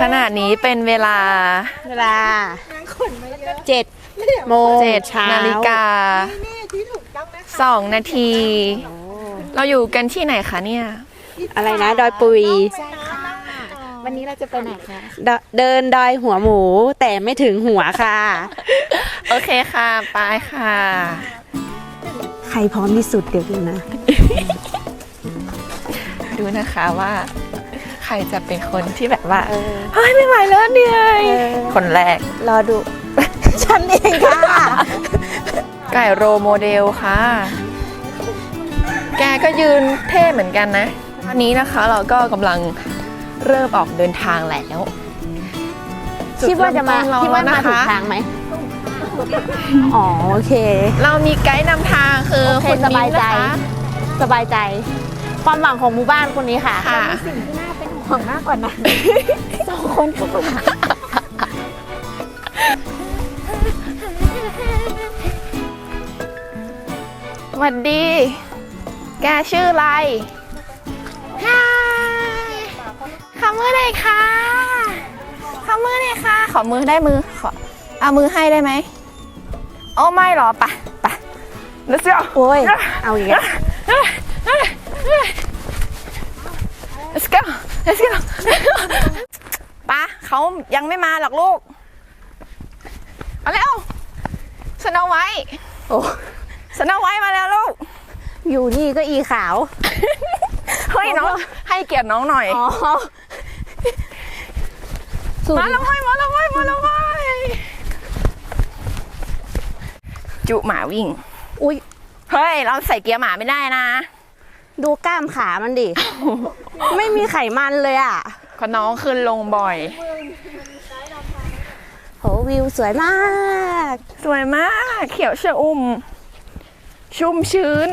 ขณะนี้เป็นเวลาเวลาเจ็ดโมงเจ็ดเช้านาฬิกาสองนาที เราอยู่กันที่ไหนคะเนี่ย อะไรนะ ดอยปุยวันนี้เราจะไปไหนคะเดเดินดอยหัวหมูแต่ไม่ถึงหัวค่ะ โอเคค่ะ ไปค่ะ ใครพร้อมที่สุดเดี๋ยวดูนะ ดูนะคะว่า ใครจะเป็นคนที่แบบว่าเฮ้ยไม่ไหวแล้วเหนื่อยเออ คนแรกรอดู ฉันเองค่ะไก่โรโมเดลค่ะ แกก็ยืนเท่เหมือนกันนะตอนนี้นะคะเราก็กำลังเริ่มออกเดินทางแล้วคิดว่าจะมาจุดเริ่คิดว่าต้นมาเรถูกแล้วนะคะทางไหมอ๋อโอเค เรามีไกด์นำทางคือโอเคคุณสมิ้บายนใจ นะคะ สบายใจ ความหวังของหมู่บ้านคนนี้ค่ะ ค่ะ สิ่งที่น่าเป็น ห่วงมากกว่านั้น สองคนสวัสดี แกชื่ออะไรฮายขอมือหน่อยค่ะ ขอมือหน่อยค่ะ ขอมือได้มือ ขอ เอามือให้ได้ไหม โอ้ไม่หรอปะปะ let's go โอ้ย เอาอีกแล้ว let's go let's go ปะเขายังไม่มาหรอกลูกมาแล้วสโนไวท์โอ้สโนไวท์มาแล้วลูก อยู่นี่ก็อีขาว เฮ้ยน้อง ให้เกียรติน้องหน่อย อ๋อสูมาแล้วเว้ยมาแล้วเว้ยมาแล้วเว้ยจุหมาวิ่ง อุ้ยเฮ้ย เราใส่เกียร์หมาไม่ได้นะ ดูกล้ามขามันดิ ไม่มีไขมันเลยอะก็น้องขึ้นลงบ่อย โหวิวสวยมาก สวยมาก เขียวชะอุ่ม ชุ่มชื้น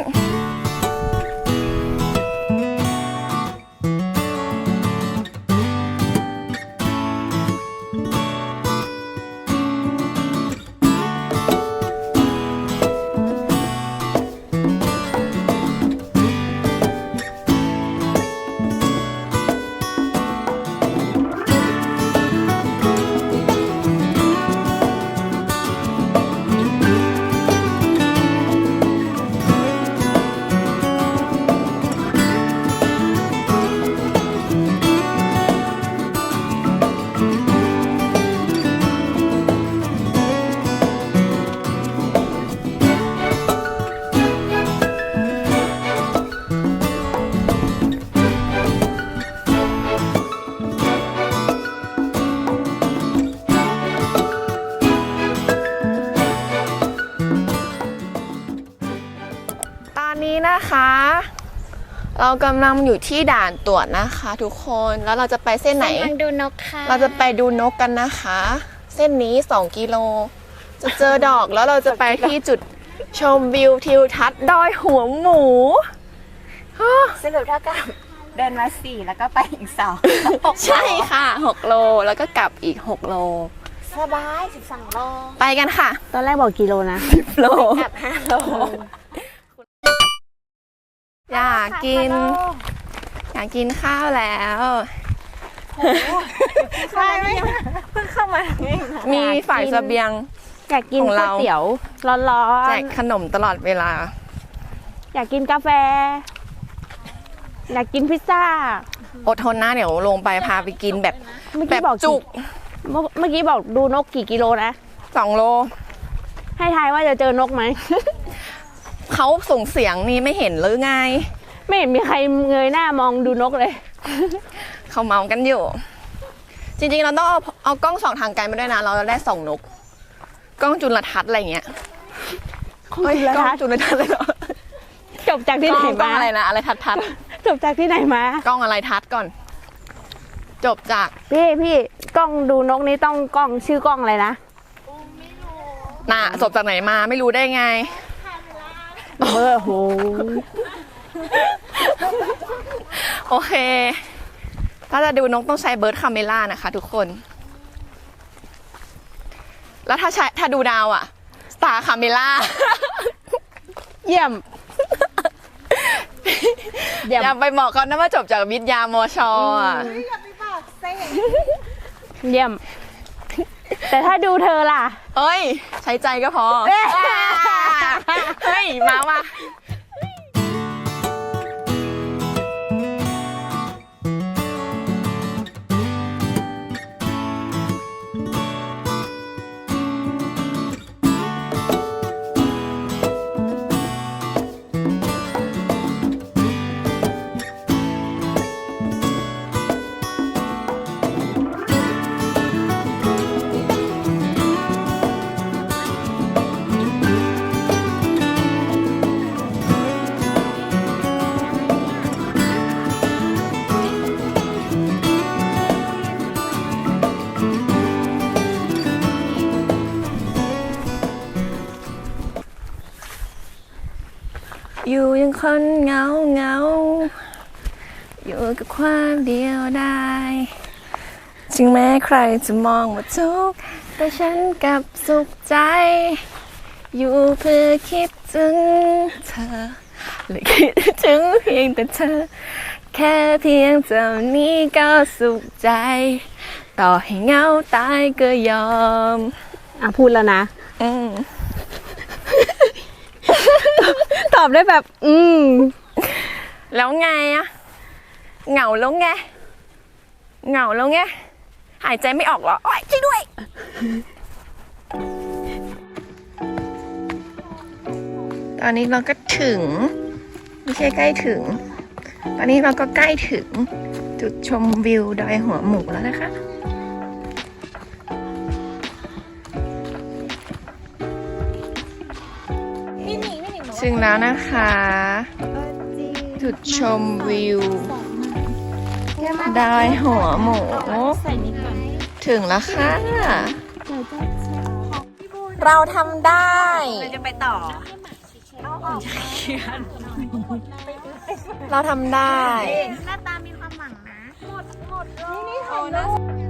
นนี้นะคะ เรากำลังอยู่ที่ด่านตรวจนะคะ ทุกคนแล้วเราจะไปเส้นไหนกำลังดูนกค่ะเราจะไปดูนกกันนะคะ เส้นนี้ 2 กิโล จะเจอดอกแล้วเราจะไปที่จุดชมวิวทิวทัศน์ดอยหัวหมูฮ่าสรุปเท่ากับเดินมาสี่แล้วก็ไปอีกสองใช่ค่ะ6โลแล้วก็กลับอีก6โลสบายสิบสองโล ไปกันค่ะ ตอนแรกบอกกิโลนะโล กลับห้าโล อยากกิน อยากกินข้าวแล้วใช่ไหมเพิ่งเข้ามาเองมีฝ่ายเสบียง อยากกินของก๋วเรายเตี๋ยวร้อนแจกขนมตลอดเวลา ๆอยากกินกาแฟ อยากกินพิซซ่า อดทนนะเดี๋ยวลงไปพาไปกินแบบ เมื่อแบกี้บบอกจุกเมื่อเมื่อกี้บอกดูนกกี่กิโลนะ สองโล ให้ทายว่าจะเจอนกไหม เขาส่งเสียงนี่ไม่เห็นหรือไง ไม่เห็นมีใครเงยหน้ามองดูนกเลย เขาเมากันอยู่ จริงๆ เราต้องเอาเอากล้องส่องทางไกลมาด้วยนะ เราจะได้ส่องนก กล้องจุลทรรศน์อะไรเงี้ยเฮ้ยจุลกล้ทอรงศน์จุลทรรศน์เลยเหรอจบจากที่กล้ไหนองกล้อมางอะไรนะอะไรทัดทัดจบจากที่ไหนมา กล้องอะไรทัดก่อน จบจากพี่พี่กล้องดูนกนี้ต้องกล้องชื่อกล้องอะไรนะ น่ะจบจากไหนมาไม่รู้ได้ไง เบอร์โหโอเค ถ้าจะดูนกต้องใช้เบิร์ดคาเมล่านะคะทุกคน แล้วถ้าใช้ถ้าดูดาวอะสตาร์คาเมล่า เยี่ยม เยี่ยม อย่าไปบอกเขานะว่าจบจากวิทยามชอะเยี่ยม แต่ถ้าดูเธอล่ะ เอ้ย ใช้ใจก็พอเฮ้ย มาว่ะ อยู่ยังคนเหงาเหงาอยู่กับความเดียวดายจึงแม้ใครจะมองว่าทุกข์แต่ฉันกลับสุขใจ อยู่เพื่อคิดถึงเธอและคิดถึงเพียงแต่เธอ แค่เพียงเท่านี้ก็สุขใจ ต่อให้เหงาตายก็ยอม อะพูดแล้วนะ อืมต อบได้แบบ อืมแล้วไงอะเหงาแล้วไงเหงาแล้วไงหายใจไม่ออกเหรอโอ๊ยช่วยด้วย ตอนนี้เราก็ถึง ไม่ใช่ใกล้ถึง ตอนนี้เราก็ใกล้ถึงจุดชมวิวดอยหัวหมูแล้วนะคะ ถึงแล้วนะคะ จุดชมวิว ดอยหัวหมู ถึงแล้วค่ะ เราทำได้เราจะไปต่อ เราทำได้ หน้าตามีความหวังนะกลั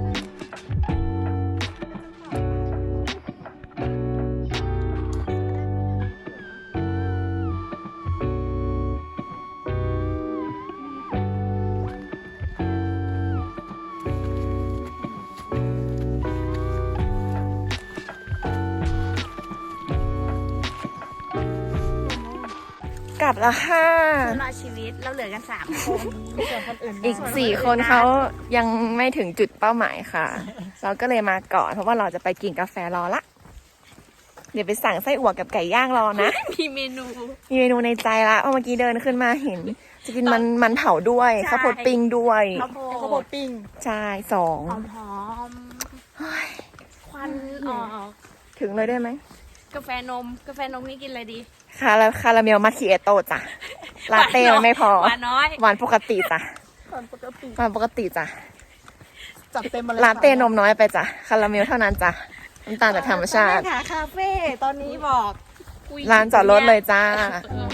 บแล้วค่ะ รอดชีวิตเราเหลือกันสามคนอีกสี่คนเขายังไม่ถึงจุดเป้าหมายค่ะ เราก็เลยมาก่อนเพราะว่าเราจะไปกินกาแฟรอละ เดี๋ยวไปสั่งไส้อั่วกับไก่ย่างรอนะ มีเมนู มีเมนูในใจละเพราะเมื่อกี้เดินขึ้นมาเห็น จะกินมันมันเผาด้วยใช่ข้าวโพดปิ้งด้วยข้าวโพดข้าวโพดปิ้งใช่สองหอมหอมควันออก ถึงเลยได้ไหมกาแฟนม กาแฟนมนี่กินอะไรดี คาราคาราเมลมาคิเอโต้จ้ะลาเต้มันไม่พอหวานน้อยหวานปกติจ้ะตอนปกติหวานปกติจ้ะจัดเต็มมาเลยลาเต้นมน้อยไปจ้ะคาราเมลเท่านั้นจ้ะน้ำตาลจากธรรมชาติหาคาเฟ่ตอนนี้บอกร้านจอดรถเลยจ้า เออ